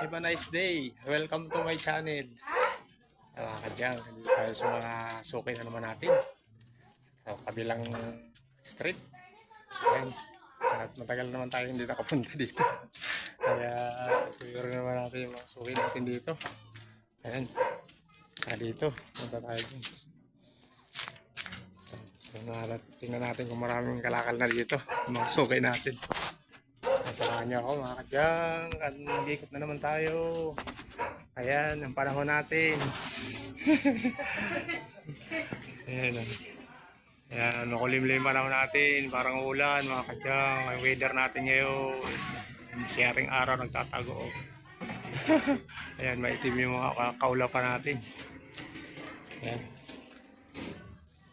Have a nice day. Welcome to my channel. Mga kadyang, dito tayo sa mga suki na naman natin. Sa kabilang street. Ayan. At matagal naman tayo hindi nakapunta dito. Kaya siguro naman natin yung mga suki natin dito. Ayan. Kaya dito, punta tayo dun. Tingnan natin, kung maraming kalakal na dito. Mga suki natin. Nasamahan niyo ako mga kadyang. At nag-ikot na naman tayo. Ayan, ang panahon natin. Ayan. oh. Ayan, makulimlim panahon natin. Parang ulan mga kadyang. Ang weather natin ngayon. Sharing araw nagtatago. Ayan, maitim yung mga ka- kaulapan natin. Ayan.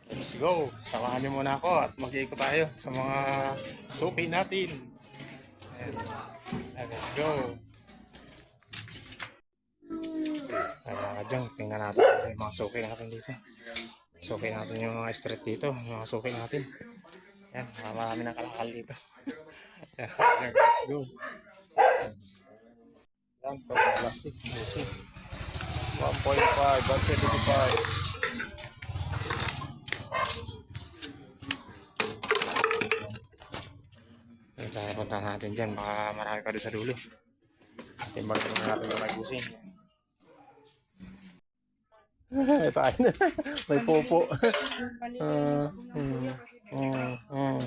Let's go. Samahan niyo muna ako at mag-iikot tayo sa mga suki natin. Let's go. Ayan mga kadyang, tingnan natin yung mga suki natin dito. Suki natin yung mga street dito, mga suki natin. Ayan, marami ng kalakal dito. Ayan, let's go. Ito, plastic. Okay. 1.5, 175. Tayo punta natin dyan. Baka marami pa doon sa dulo. Timbang naman natin yung nagusin. tayo na. May popo. Ah, mm, mm, mm.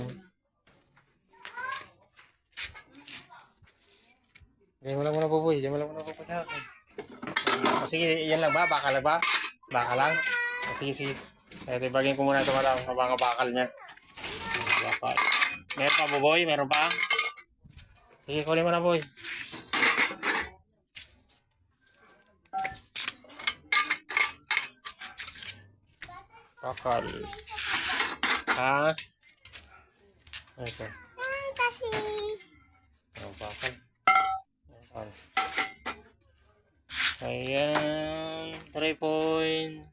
Diyan mo lang muna buboy. Diyan mo lang muna buboy natin. Ah, sige, yan lang ba? Baka lang ba? Baka lang? Ah, sige, sige. Eh, tibagin ko muna ito malang mga bakal niya. Bakal. Meron pa buboy? Meron pa? Sige, kunin mo na boy. Bakal. Ha? Ito. Kasi, Ang bakal. Bakal. Ayan. 3 point...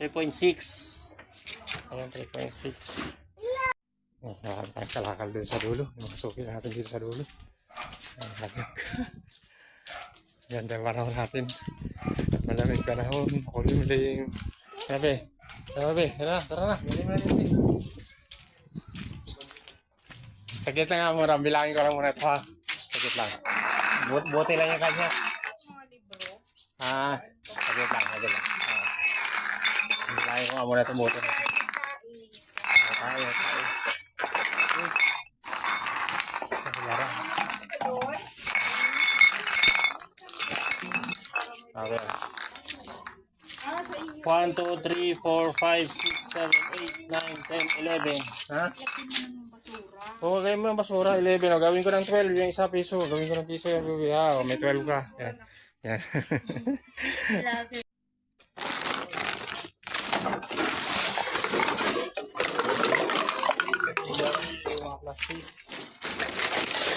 3.6. Ayan, 3.6. Oh, nakakal kalakal din sa dulo. Yung mga suki natin dito sa dulo. Ayan, hadyag. Ganda panahon natin. Malamig panahon. Makulimlim. Sabi. Sabi. Tara, tara na. Galing na rin. Saglit lang nga muna. Bilangin ko lang muna ito ha. Saglit lang. But, buti lang yung kanya. Ah, saglit lang. Saglit lang. Ah. Bilangin ko nga muna ito buti na. Ah, tayo, tayo. Uy. Lara. Okay. 1, 2, 3, 4, 5, 6, 7, 8, 9, 10, 11. Ha? Oo, gawin mo ng basura. 11. O, gawin ko ng 12. Yung isa piso. Gawin ko ng piso. Yung baby. Ah, may 12 ka. Yan. Yan.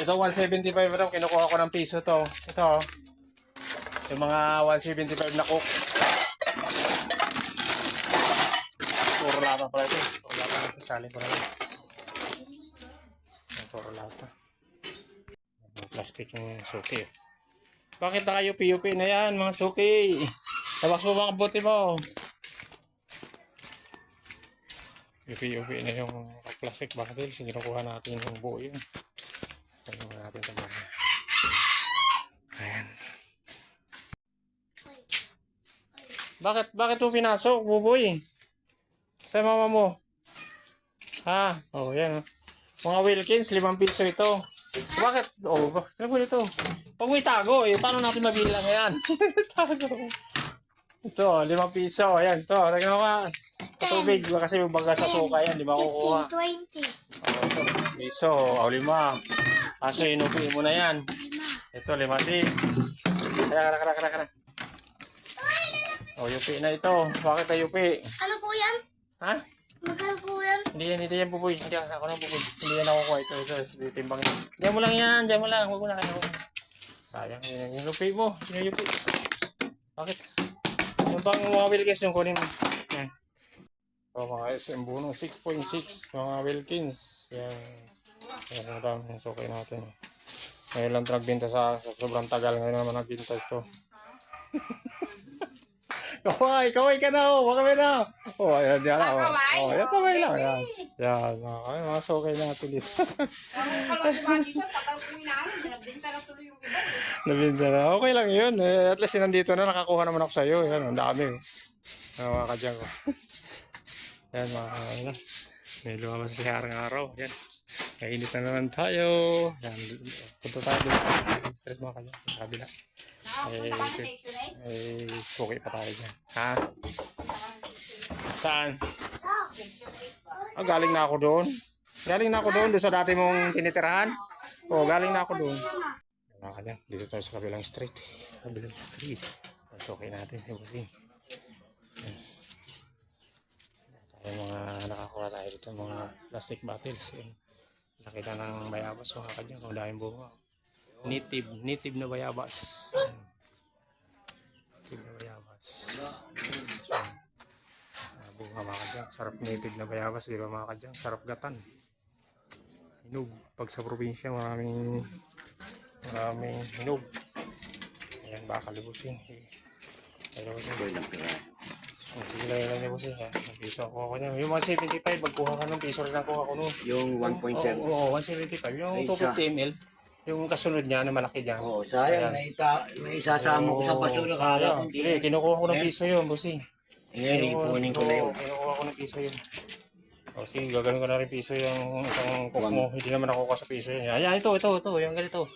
Ito, 175 raw. Kinukuha ko ng piso to. Ito, oh. Yung mga 175 na cook. Puro lata pala ito. Puro lata na ito. Salin ko na lang. Ang Puro lata. Ang Plastic yung suki. oh. Bakit naka-UP-UP na yan, mga suki? Tabas mo mga buti mo. UP-UP na yung plastic bundle. Sinukuha natin yung buo yun. Sinukuha natin sa mga. Ayan. Bakit, bakit mo pinasok, buboy? Sa mama mo? Ha? Oh, yan. oh. Mga Wilkins, limang piso ito. Bakit? Oh, ba- ano po ito? Pag may tago, eh, paano natin mabilang yan? tago. Ito, limang piso. Ayan, ito. Tignan mo ka. Tubig, kasi may baga sa suka yan, di ba kukuha? 15, 20. Oh, ito, piso, o lima. Kaso inupi mo na yan. Ito, lima din. Kara, kara, kara, kara, kara. O, yupi na ito. Bakit na yupi? Ano po yan? Ha? Magkano po yan? Hindi yan, hindi yan buboy. Hindi ako na buboy. Hindi yan ako kuha. Ito, ito, ito, timbang. Diyan mo lang yan, diyan mo lang. Huwag mo na kayo. Sayang, yun yung yupi mo. Yung yupi. Bakit? Yung pang mga Wilkins yung kunin mo. Yan. So, mga SM Buno, 6.6. Mga Wilkins. Yan. Yan ang dami yung sukay natin. Ngayon lang nagbinta sa, sa sobrang tagal. Ngayon naman nagbinta ito. kaway, kaway ka na oh. Kaway na. Oh, ayan, yan. Oh, kaway? oh, yan, kaway lang. Okay. Yan. Yan. Okay, natin dito. Dito, tagal ko inaano, binabinta na yung iba. Nabinta na. Okay lang yun. Eh, at least nandito na. Nakakuha naman ako sa'yo. Yan, ang dami. Yan, mga kadyang ko. Yan, mga ano. May lumabas si harang araw. Yan. Kainit na naman tayo. Yan. Punta tayo doon. Straight mga kadyang. Sa kabila. Nakapunta ka na sa ito na eh. Eh, okay pa tayo dyan. Ha? Saan? Ah, galing na ako doon. Galing na ako doon. Doon sa dati mong tinitirahan. Oo, galing na ako doon. Mga kadyang, dito tayo sa kabilang street. Kabilang street. Pasukin natin si Busing. Yan. Tayo mga nakakuha tayo dito mga plastic bottles. Yan. Laki na ng bayabas mga kadyang. Kung daming bunga. Native, native na bayabas. Na bayabas. Ah, bunga mga kadyang. Sarap native na bayabas. Di ba mga kadyang? Sarap gatan. Hinog. Pag sa probinsya maraming maraming hinog. Ayan, baka libusin. Ayan, libusin. Oh, sige lang lang libusin. ha. Ang piso ako ako niya. Yung 175, magkuha ka ng piso rin ang kuha ko nun. Yung 1.7. Oo, oo, 175. Yung Ay, isa. 250 ml. Yung kasunod niya na malaki dyan. Oh, sayang na ita, may isasama ko sa basura. Oo, Kala sayang. ko Hindi, kinukuha ko ng piso yun, busing. Ngayon, ipunin ko na yun. Oo, kinukuha ko ng piso yun. O sige, gagawin ko na rin piso yung isang cook mo. Hindi naman ako sa piso yun. Ayan, ito, ito, ito. Yung ganito.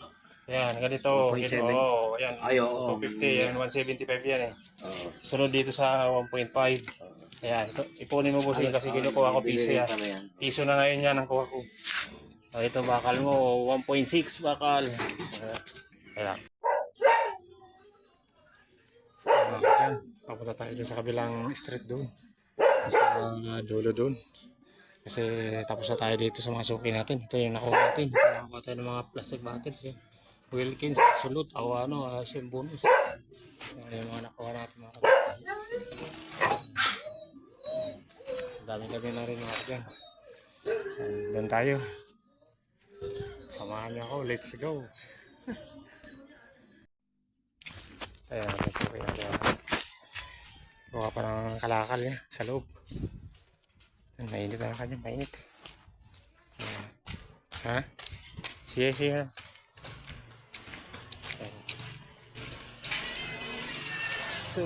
Ayan, ganito. 1.7. Ito, oh, ayan. Ay, oo. 250, yan, 175 yan eh. Oo. Sunod dito sa 1.5. Ayan, ito, ipunin mo busing kasi kinukuha ko piso yan. Piso na ngayon yan ang kuha ko. O, ito bakal mo, 1.6 bakal. Ayan. Ayan, dyan. Papunta tayo dun sa kabilang street doon. Sa dulo doon. Kasi tapos na tayo dito sa mga suki natin. Ito yung nakuha natin. Nakakuha tayo ng mga plastic bottles. Eh. Wilkins, Absolute, Awano, Asim Bonus. Ayan yung mga nakuha natin mga kapatid. Dami-dami na rin mga. Ayan, Doon tayo. Samahan niyo ako. Let's go. Ayan, may suki natin. Gawa pa ng kalakal niya sa loob. Mainit na kanya, mainit. Ayan. Ha? Sige, sige. So...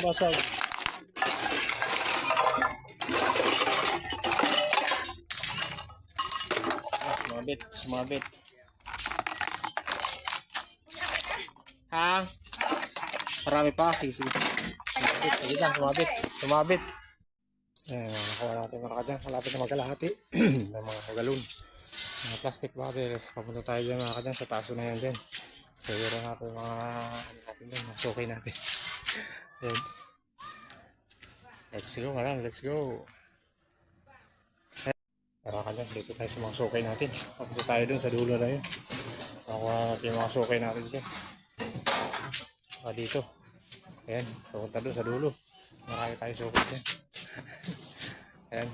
Basag. Ah, sumabit, sumabit. Ha? Marami pa, sige, sige. Sumabit, sige lang, sumabit. Sumabit. Eh, nakuha natin mga kadyan. Malapit na magkalahati. ng mga galon. Mga plastic bottles. Papunta tayo dyan mga kadyan. Sa taso na yan din. Kaya natin mga ano natin dyan. Mga sukay natin. Yan. Let's go, marang. Let's go. Tara ka dyan. Dito tayo sa mga sukay natin. Papunta tayo dun sa dulo na yun. Nakuha natin yung mga sukay natin dyan. Ah, dito. Ayan. Papunta doon sa dulo. Marami tayo sukay dyan. Ayan.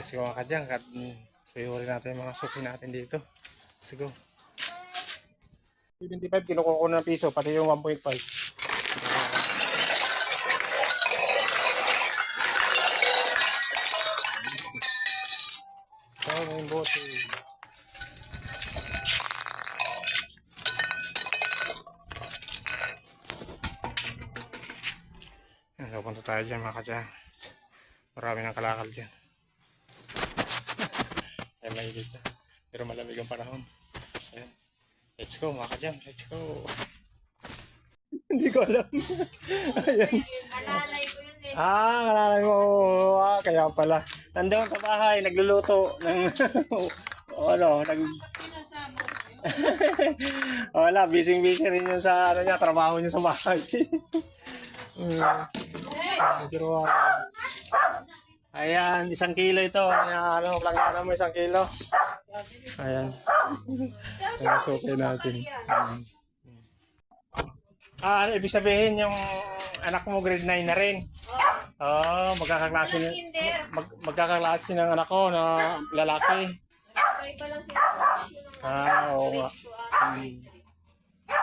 Let's go mga kadyang. Kat, suyuri natin yung mga sukay natin dito. Let's go. 75 kinukuha ko ng piso. Pati yung 1.5. tayo dyan. Marami ng kalakal dyan. Ay, mahilig na. Pero malamig ang panahon. Ayan. Let's go mga kadyan. Let's go. Hindi ko alam. Ayan. Alalay ko yun eh. Ah, kalalay mo. Ah, kaya pala. Nandoon sa bahay, nagluluto ng ano, nag Wala, busy-busy rin yun sa ano niya, trabaho niya sa bahay. mm. Pero, ah, Ayan, isang kilo ito. Ayan, ano, plangana mo isang kilo. Ayan. Suki natin. Ayan. Ah, ano, ibig sabihin yung anak mo grade 9 na rin. Ah, magkakaklase ng Kinder. mag, magkakaklase ng anak ko na lalaki. Ah, oo nga. Hmm.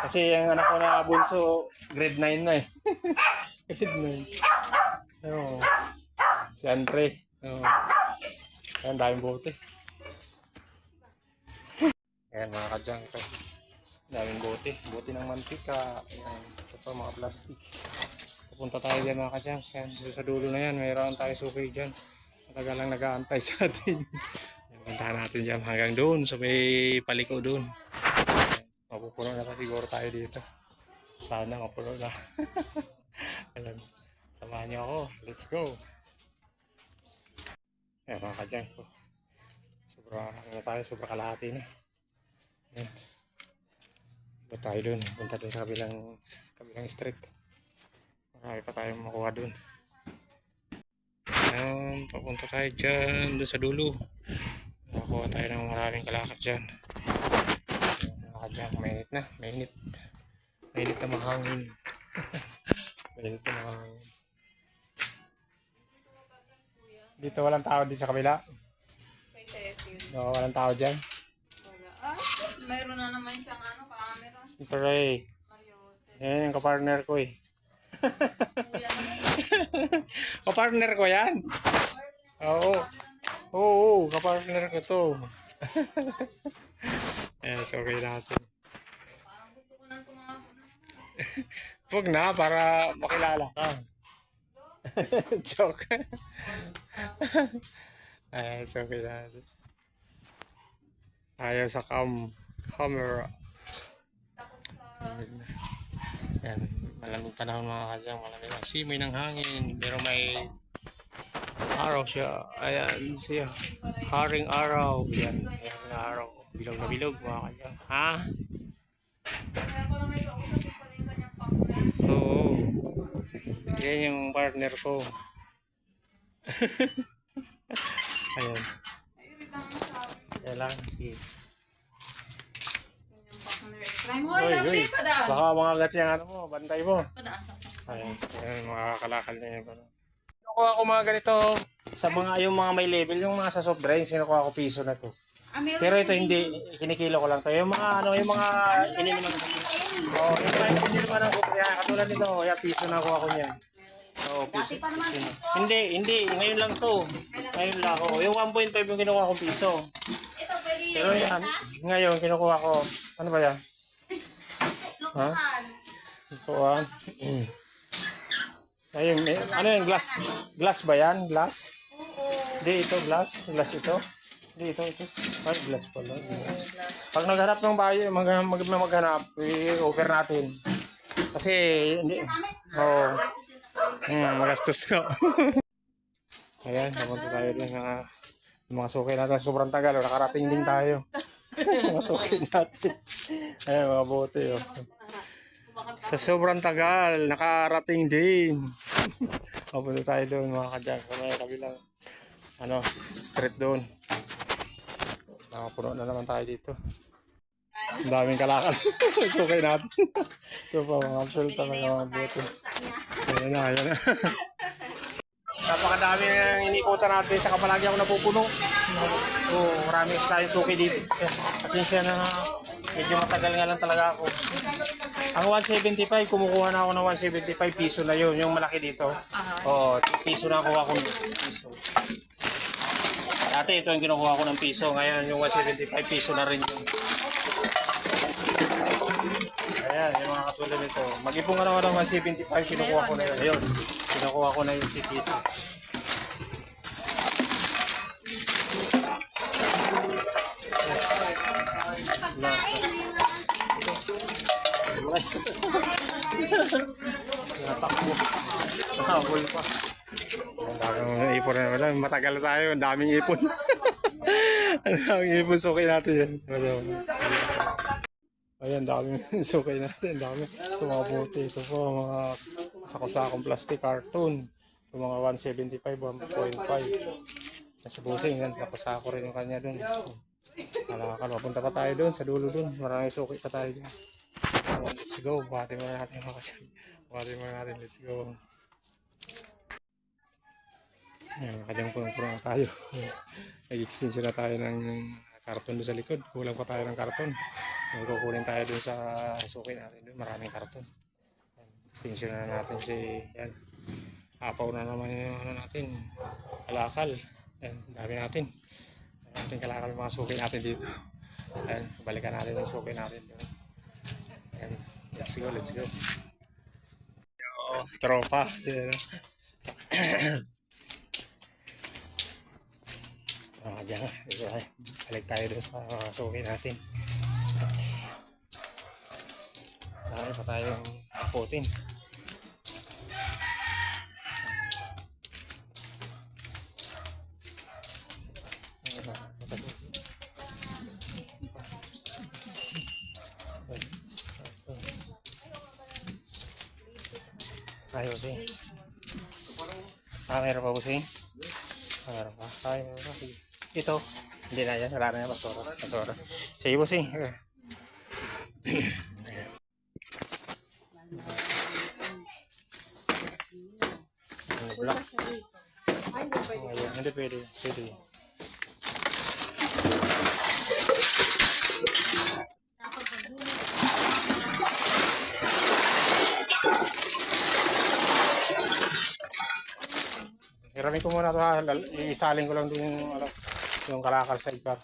Kasi yung anak ko na bunso, grade 9 na eh. grade 9. Oo. Si Andre. Oo. Ayan, daming bote. Ayan mga kadyang ko. Daming bote. Bote ng mantika. Ayan. Ito pa mga plastic. Pupunta tayo dyan mga. Ayan, doon sa dulo na yan. Mayroon tayo suki dyan. Matagal lang nag-aantay sa atin. Puntahan natin dyan hanggang doon. So may paliko doon. Mapupuno na pa siguro tayo dito. Sana mapuno na. Ayan. Samahan niyo ako. Let's go. Ayan mga kadyang ko. Sobra, ano tayo, sobra kalahati na. Ayan. Iba tayo dun. Punta dun sa kabilang, sa kabilang street. Marami pa tayong makuha dun. Ayan, papunta tayo dyan, dun sa dulo. Nakakuha tayo ng maraming kalakot dyan. Mga dyan, mainit na, mainit. Mainit na mahangin. mainit na mahangin. Dito walang tao dito sa kabila. Kay Cecil. No, walang tao dyan. Wala. Ah, mayroon na naman siyang ano, camera. Ito Ray. Mariote. Yan yung kapartner ko eh. Kapartner ko yan. Oo. Oo, kapartner ko to. Ayan, so okay natin. Parang gusto ko nang tumawag na. Huwag na, para makilala ka. Joke. Ayan, so natin. Ayaw sa cam camera. Ayan, malamig panahon mga kadyang, malamig ang simoy ng hangin, pero may araw siya. Ayan siya. Haring araw. Yan, haring araw. Bilog na bilog mga kadyang. Ha? Oo. Yan yung partner ko. Ayan. Ay, ibang sabi. Yan lang. Sige. Uy. pa daan. Baka mga gat yung ano mo, bantay mo. Ayan, ayan mga kalakal na yun. Kinukuha ko mga ganito sa mga yung mga may label, yung mga sa soft drinks, kinukuha ko piso na to. Ah, Pero ito hindi, kinikilo ko lang to. Yung mga ano, yung mga ininuman ng Oh, yung mga ininuman ng kopi, yan, katulad nito, yan, piso na kuha ko niyan. Oo, piso. pa naman piso. Hindi, hindi, ngayon lang to. Ngayon lang ako. Yung 1.5 yung kinukuha kong piso. Ito, pwede Pero yan, ngayon kinukuha ko, ano ba yan? Ha? Ito ah. Mm. Ayun, eh, ano yung glass? Glass ba yan? Glass? Hindi, ito glass. Glass ito. Hindi, ito. Ay, glass pala. Glass. Pag naghanap ng bayo, mag, mag, maghanap, i-offer natin. Kasi, hindi. Oo. Oh. Hmm, magastos ka. Ayan, napunta tayo din na yung mga suki natin. Sobrang tagal, oh, nakarating din tayo. mga suki natin. Ayan, mga bote. Oh. Sa sobrang tagal, nakarating din. Papunta tayo doon mga kadyang sa may kabilang ano, street doon. Nakapuno na naman tayo dito. Ang daming kalakal. Sukay natin. Ito pa mga filta ng mga bote. Ayan na, ayan na. Napakadami na inikutan natin sa kapalagi ako napupuno. Oo, oh, maraming tayong suki dito. Pasensya na nga. Medyo matagal nga lang talaga ako. Ang 175, kumukuha na ako ng 175 piso na yun, yung malaki dito. Oo, piso na kuha ko piso. Dati ito yung kinukuha ko ng piso, ngayon yung 175 piso na rin yung. Ayan, yung mga katulad nito. Mag-ipong naman ng 175, kinukuha ko na yun. Ayun, kinukuha ko na yung si piso. Natakbo. Nakabol pa. Matagal tayo. Ang daming ipon. Ang ipon. Sukay natin yan. Ayan, daming sukay natin. Dami. Bote. Ito po mga sakong-sakong plastic carton. Ito mga 175, 1.5. Nasa busing. Yan. Napasako rin yung kanya dun. Kalakal. Mapunta pa tayo dun. Sa dulo dun. Maraming sukay pa tayo dyan. Let's go. Buhati muna natin mga kasyan. Buhati muna natin. Let's go. Ayan, kanyang punong-puno na tayo. Nag-extension na tayo ng karton doon sa likod. Kulang pa tayo ng karton. May tayo doon sa suki natin doon. Maraming karton. Ayan, Extension na natin si... Yan. Apaw na naman yung ano natin. Kalakal. Ayan, dami natin. Dami natin kalakal mga suki natin dito. Ayan, balikan natin yung suki natin doon. Ayan, let's go, let's go. Yo, tropa. Ayan. Ah, dyan tayo. Balik tayo dun sa uh, suki natin. Dahil pa tayong akutin. Ay, Busing. Ah, meron pa, Busing? Ah, meron pa. Ay, meron. Ito. Hindi na yan. Wala na yan. Basura. Basura. Sige. Okay. Ano, Block. Ayun, hindi pwede. Pwede. Hiramin ko muna ito ha. Iisalin ko lang din yung, ano, yung kalakal ikar.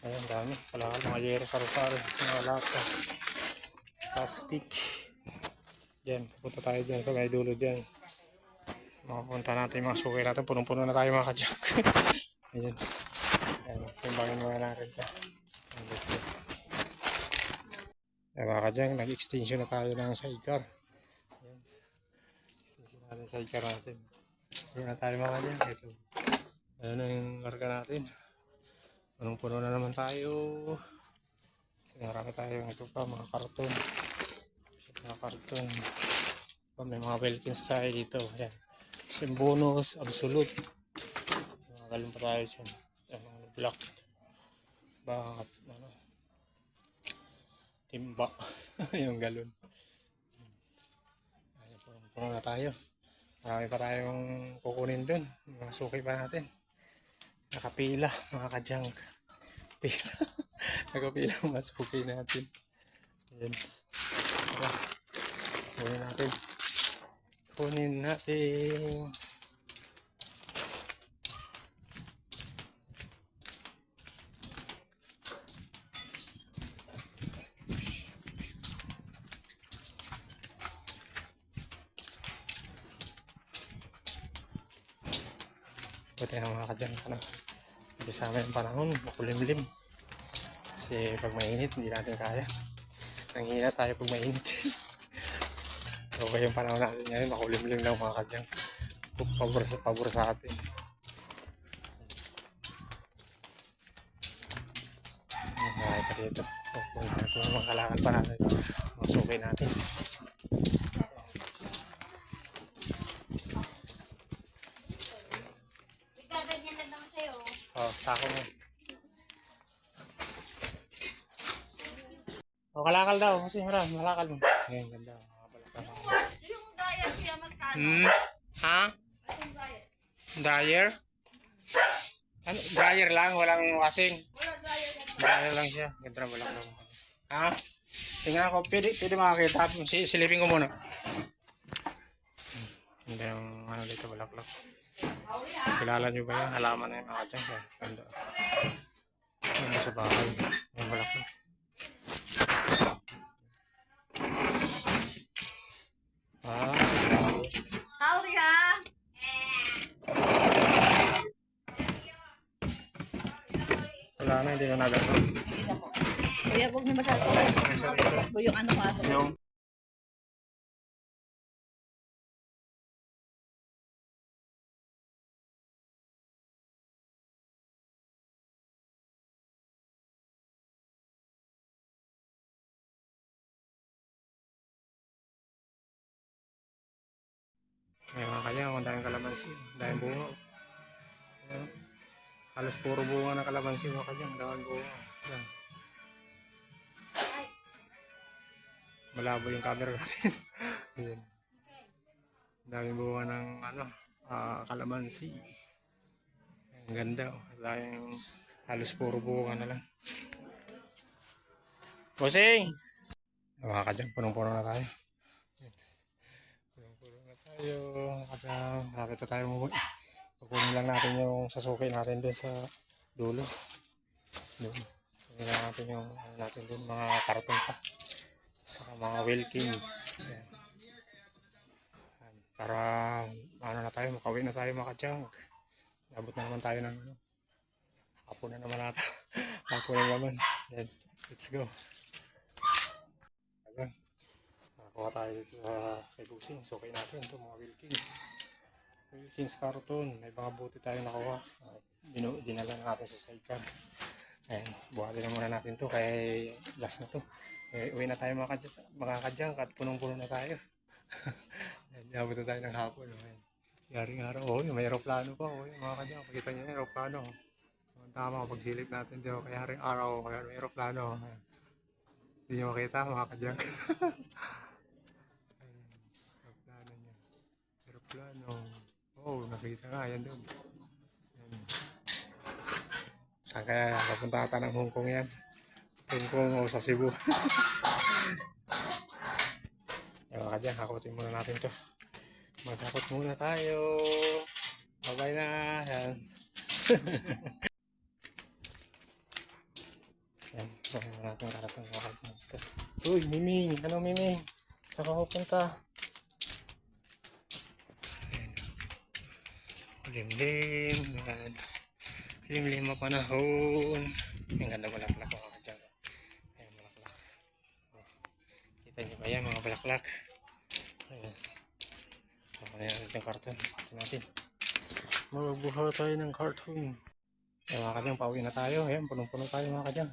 Ayun, dami. Kalakal, mga yero, sarusaro, mga lata. Plastic. Diyan, pupunta tayo dyan sa may dulo dyan. Makapunta natin yung mga sukay natin. Punong-puno na tayo mga kadyak. Ayun. Ayun, timbangin muna natin ito. Ayun, mga kadyak, nag-extension na tayo ng sidecar. Ayun. Extension natin sa sidecar natin. Ayun na tayo mga dyan. Ito. Ayun na yung larga natin. Punong-puno na naman tayo. Kasi marami tayo. Ito pa, mga karton. Mga karton. Pa, may mga Wilkins tayo dito. Ayan. Symbonos, Absolute. Mga pa tayo dyan. Ayan, mga black. Bakit, ano. Timba. yung galon. Ayan, punong-puno na tayo. Marami pa tayong kukunin dun. Mga suki pa natin. Nakapila, mga kadyang. Pila. Nakapila ang mga suki natin. Ayan. Tara. Kunin natin. Kunin natin. Buti na mga kadyan. Ano, Bisama yung panahon, makulimlim. Kasi pag mainit, hindi natin kaya. Nanghina tayo pag mainit. ba yung panahon natin ngayon, makulimlim lang mga kadyan. Pabor sa pabor sa atin. Ay, dito. Pupunta natin yung mga kalakan pa natin. Mga sukay natin. Gaganyan na naman sa'yo. Oh, sako mo. Oh, kalakal daw. Kasi harap, malakal mo. Ayan, ganda. Balakal. Yung gaya siya magkano? Hmm? Ha? Dryer? Ano? Dryer lang, walang washing. Wala gaya yan. Dryer lang siya. Ganda na balak lang. Ha? Tingnan ko, pwede, pwede makakita. Si, silipin ko muna. Hmm, Ganda ng ano dito, balaklak. Kilala nyo ba yan? Halaman na yung mga dyan. Kaya, Ganda. Ganda sa bahay. Yung balaklak. Hindi na nagano. Kuya, huwag niyo masyado. Yung ano ka. Yung Ayan kaya, ang daming kalamansi, daming bunga. Ayan. Halos puro bunga na kalamansi mga kanya, ang daming bunga. Ayan. Malabo yung camera kasi. Ang daming bunga ng ano, ah, kalamansi. Ang ganda. Oh. Dahil halos puro bunga na lang. Bossing! Mga kadyang, punong-puno na tayo. Punong-puno na tayo. Kadyang, nakita tayo mo. Kukunin lang natin yung sasuki natin doon sa dulo. Doon. Kukunin lang natin yung ano natin doon, mga karton pa. Saka mga Wilkins. Yan. Para ano na tayo, makawin na tayo mga kadyang. Abot na naman tayo ng ano. Hapon na naman nata. Hapon na naman. Yan. Let's go. Ayan. Nakakuha tayo dito sa kay Busing. So, natin ito mga Wilkins. Wilkins karton. May mga buti tayo nakuha. Uh, dinala na natin sa sidecar. Ayan. Buhatin na muna natin to kay last na to. Eh, uwi na tayo mga, kadya, mga kadyang at punong-puno na tayo. Ayan. Na tayo ng hapon. Ayan. Yaring araw. Oh, may aeroplano pa. Oh, mga kadyang. Pakita niyo yung aeroplano. Ang tama kapag silip natin dito. Kaya rin araw. Kaya may aeroplano. Ayan. Hindi nyo makita mga kadyang. Aeroplano niya. Aeroplano. Oh, nakita nga. Yan doon. Saan kaya papunta ata ng Hong Kong yan? Hong Kong o sa Cebu. Ayan mga kadyang. Hakutin muna natin to. Maghakot muna tayo. Bye-bye na. Yan. Yan, mo natin dito. Uy, Miming! Ano, Miming? Saan ka pupunta? Limlim. Yan. Limlim na panahon. Ang ganda bulaklak mga kadyan. Ayan, bulaklak. Oh. Kita niyo ba yan mga bulaklak? Ayan. Ako na yan yung karton. Ito natin. Magbuha tayo ng cartoon. Ayan mga kadyang, pauwi na tayo. Ayan, punong-puno tayo mga kadyang.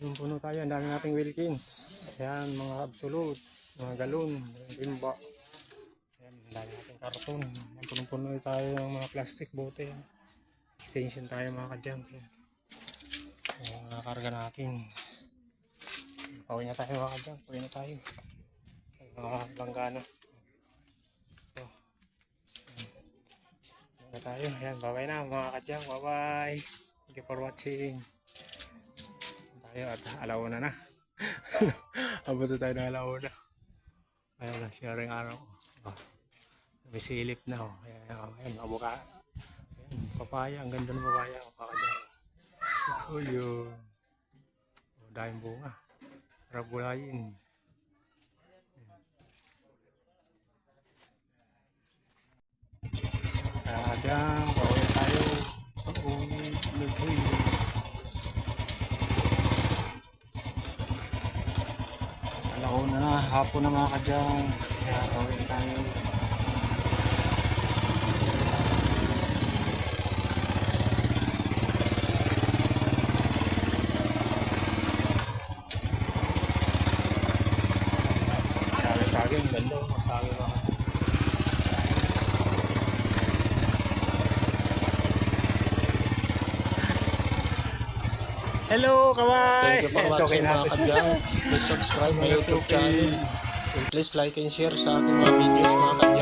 Punong-puno tayo. Ang dami nating Wilkins. Ayan, mga absolute. Mga galon. Rimba. Ayan, ang dami nating karton. Punong-puno tayo ng mga plastic bote. Extension tayo mga Ayan, mga karga natin. Pauwi na tayo mga kadyang. Pauwi na tayo. Mga langgana. Ito. na tayo. Ayan, bye-bye na mga kadyang. Bye-bye. Thank you for watching. Tayo at alauna na. Abot na tayo ng alauna. Ayan na, siya rin araw. Oh. May silip na. Oh. Ayan, oh. Ayan, mga buka. Ayan, papaya. Ang ganda ng papaya. Oh, mga kadyang. Uy, oh. Oh, dahil bunga. Sarap gulayin. Kaya dyan, pauwi tayo. Pauwi, lutoy. Alauna na, hapon na mga kadyang. Kaya pauwi tayo. Sabi-sabi, ang ganda. Masabi mga Hello, kaway! Thank you for okay watching na. mga kadyang. Please subscribe my YouTube channel. And please like and share sa ating mga videos mga kadyang.